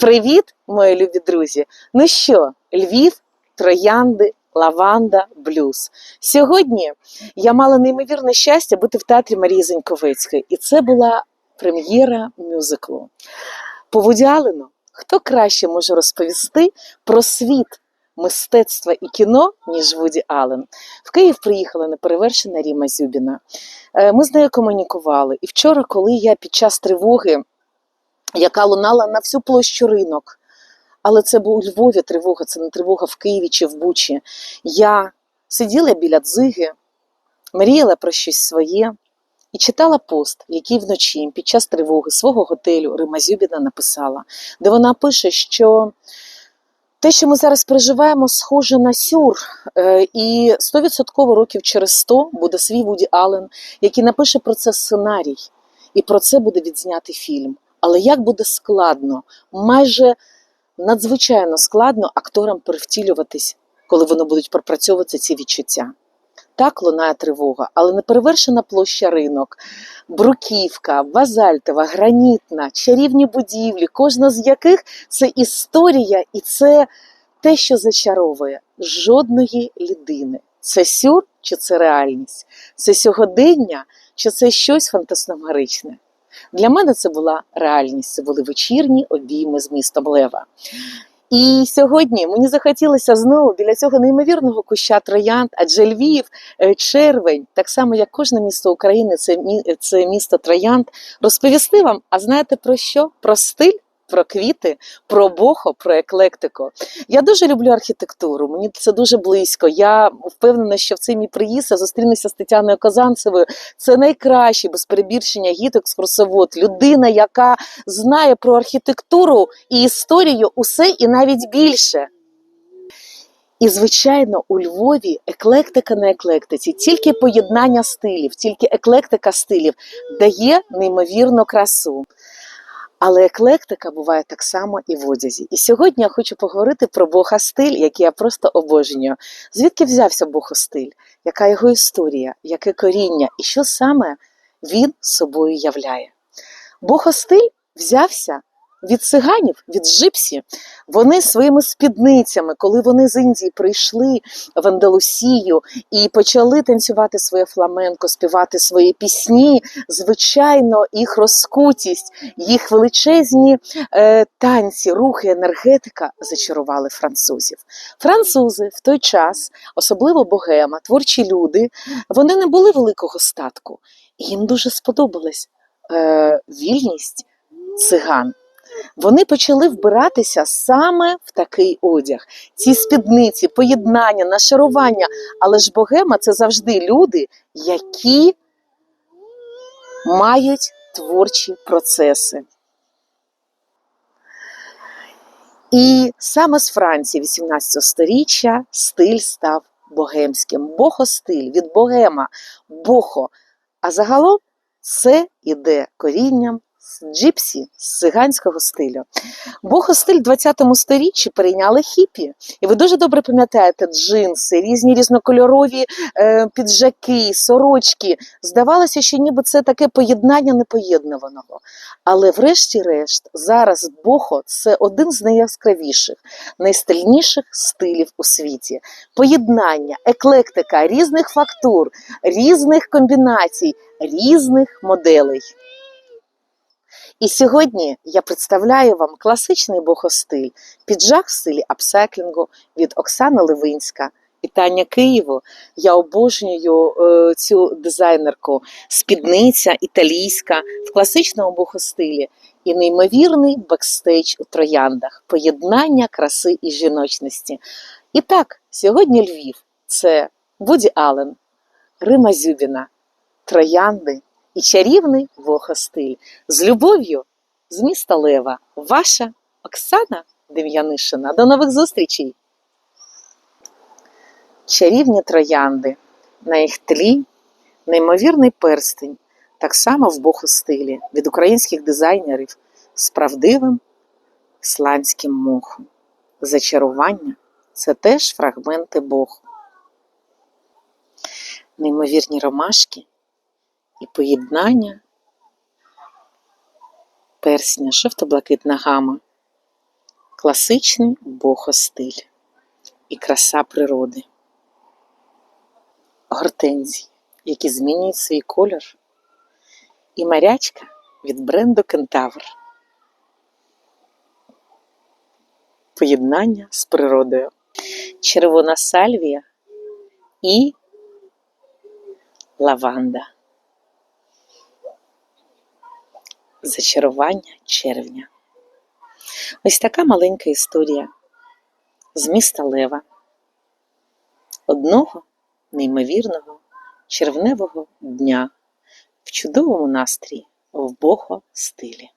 Привіт, мої любі друзі! Ну що, Львів, троянди, лаванда, блюз. Сьогодні я мала неймовірне щастя бути в театрі Марії Зеньковецької, і це була прем'єра мюзиклу. По Вуді Аллену хто краще може розповісти про світ мистецтва і кіно, ніж Вуді Аллен. В Київ приїхала неперевершена Ріма Зюбіна. Е, Ми з нею комунікували. І вчора, коли я під час тривоги яка лунала на всю площу ринок. Але це був у Львові тривога, це не тривога в Києві чи в Бучі. Я сиділа біля дзиги, мріяла про щось своє і читала пост, який вночі під час тривоги свого готелю Рима Зюбіна написала, де вона пише, що те, що ми зараз переживаємо, схоже на сюр, Е, і 100% років через 100 буде свій Вуді Аллен, який напише про це сценарій, і про це буде відзнятий фільм. Але як буде складно, майже надзвичайно складно акторам перевтілюватись, коли вони будуть пропрацьовувати ці відчуття. Так лунає тривога, але неперевершена площа ринок, бруківка, базальтова, гранітна, чарівні будівлі, кожна з яких це історія і це те, що зачаровує жодної людини. Це сюр чи це реальність? Це сьогодення чи це щось фантасмагоричне? Для мене це була реальність. Це були вечірні обійми з містом Лева. І сьогодні мені захотілося знову біля цього неймовірного куща троянд, адже Львів, е, червень, так само як кожне місто України, це місто троянд, розповісти вам, а знаєте про що? Про стиль, про квіти, про бохо, про еклектику. Я дуже люблю архітектуру, мені це дуже близько. Я впевнена, що в цей мій приїзд я зустрінуся з Тетяною Казанцевою. Це найкращий без перебільшення гід-екскурсовод, людина, яка знає про архітектуру і історію усе і навіть більше. І, звичайно, у Львові еклектика на еклектиці, тільки поєднання стилів, тільки еклектика стилів дає неймовірну красу. Але еклектика буває так само і в одязі. І сьогодні я хочу поговорити про Бога стиль, який я просто обожнюю. Звідки взявся бохостиль? Яка його історія, яке коріння і що саме він собою являє? Богостиль взявся від циганів, від жипсі. Вони своїми спідницями, коли вони з Індії прийшли в Андалусію і почали танцювати своє фламенко, співати свої пісні, звичайно, їх розкутість, їх величезні е, танці, рухи, енергетика зачарували французів. Французи в той час, особливо богема, творчі люди, вони не були великого статку. Їм дуже сподобалась е, вільність циган. Вони почали вбиратися саме в такий одяг. Ці спідниці, поєднання, нашарування. Але ж богема це завжди люди, які мають творчі процеси. І саме з Франції 18 сторіччя стиль став богемським. Бохостиль від богема, бохо. А загалом це іде корінням з джипсі, з циганського стилю. Бохостиль в 20 сторіччі перейняли хіпі. І ви дуже добре пам'ятаєте джинси, різні різнокольорові е, піджаки, сорочки. Здавалося, що ніби це таке поєднання непоєднуваного. Але врешті-решт, зараз бохо це один з найяскравіших, найстильніших стилів у світі. Поєднання, еклектика різних фактур, різних комбінацій, різних моделей. І сьогодні я представляю вам класичний бохостиль, піджак в стилі апсайклінгу від Оксани Левинська. Вітання Києву. Я обожнюю е, цю дизайнерку. Спідниця італійська в класичному бохостилі і неймовірний бекстейдж у трояндах, поєднання краси і жіночності. І так, сьогодні Львів це Вуді Аллен, Рима Зюбіна, Троянди і чарівний вохостиль. З любов'ю з міста Лева. Ваша Оксана Дем'янишина. До нових зустрічей! Чарівні троянди. На їх тлі неймовірний перстень, так само в бохостилі від українських дизайнерів з правдивим ісландським мохом. Зачарування це теж фрагменти Богу. Неймовірні ромашки і поєднання персня, жовто-блакитна гама класичний бохостиль і краса природи. Гортензії, які змінюють свій колір, і морячка від бренду Кентавр. Поєднання з природою. Червона сальвія і лаванда. Зачарування червня. Ось така маленька історія з міста Лева. Одного неймовірного червневого дня в чудовому настрії в бохо стилі.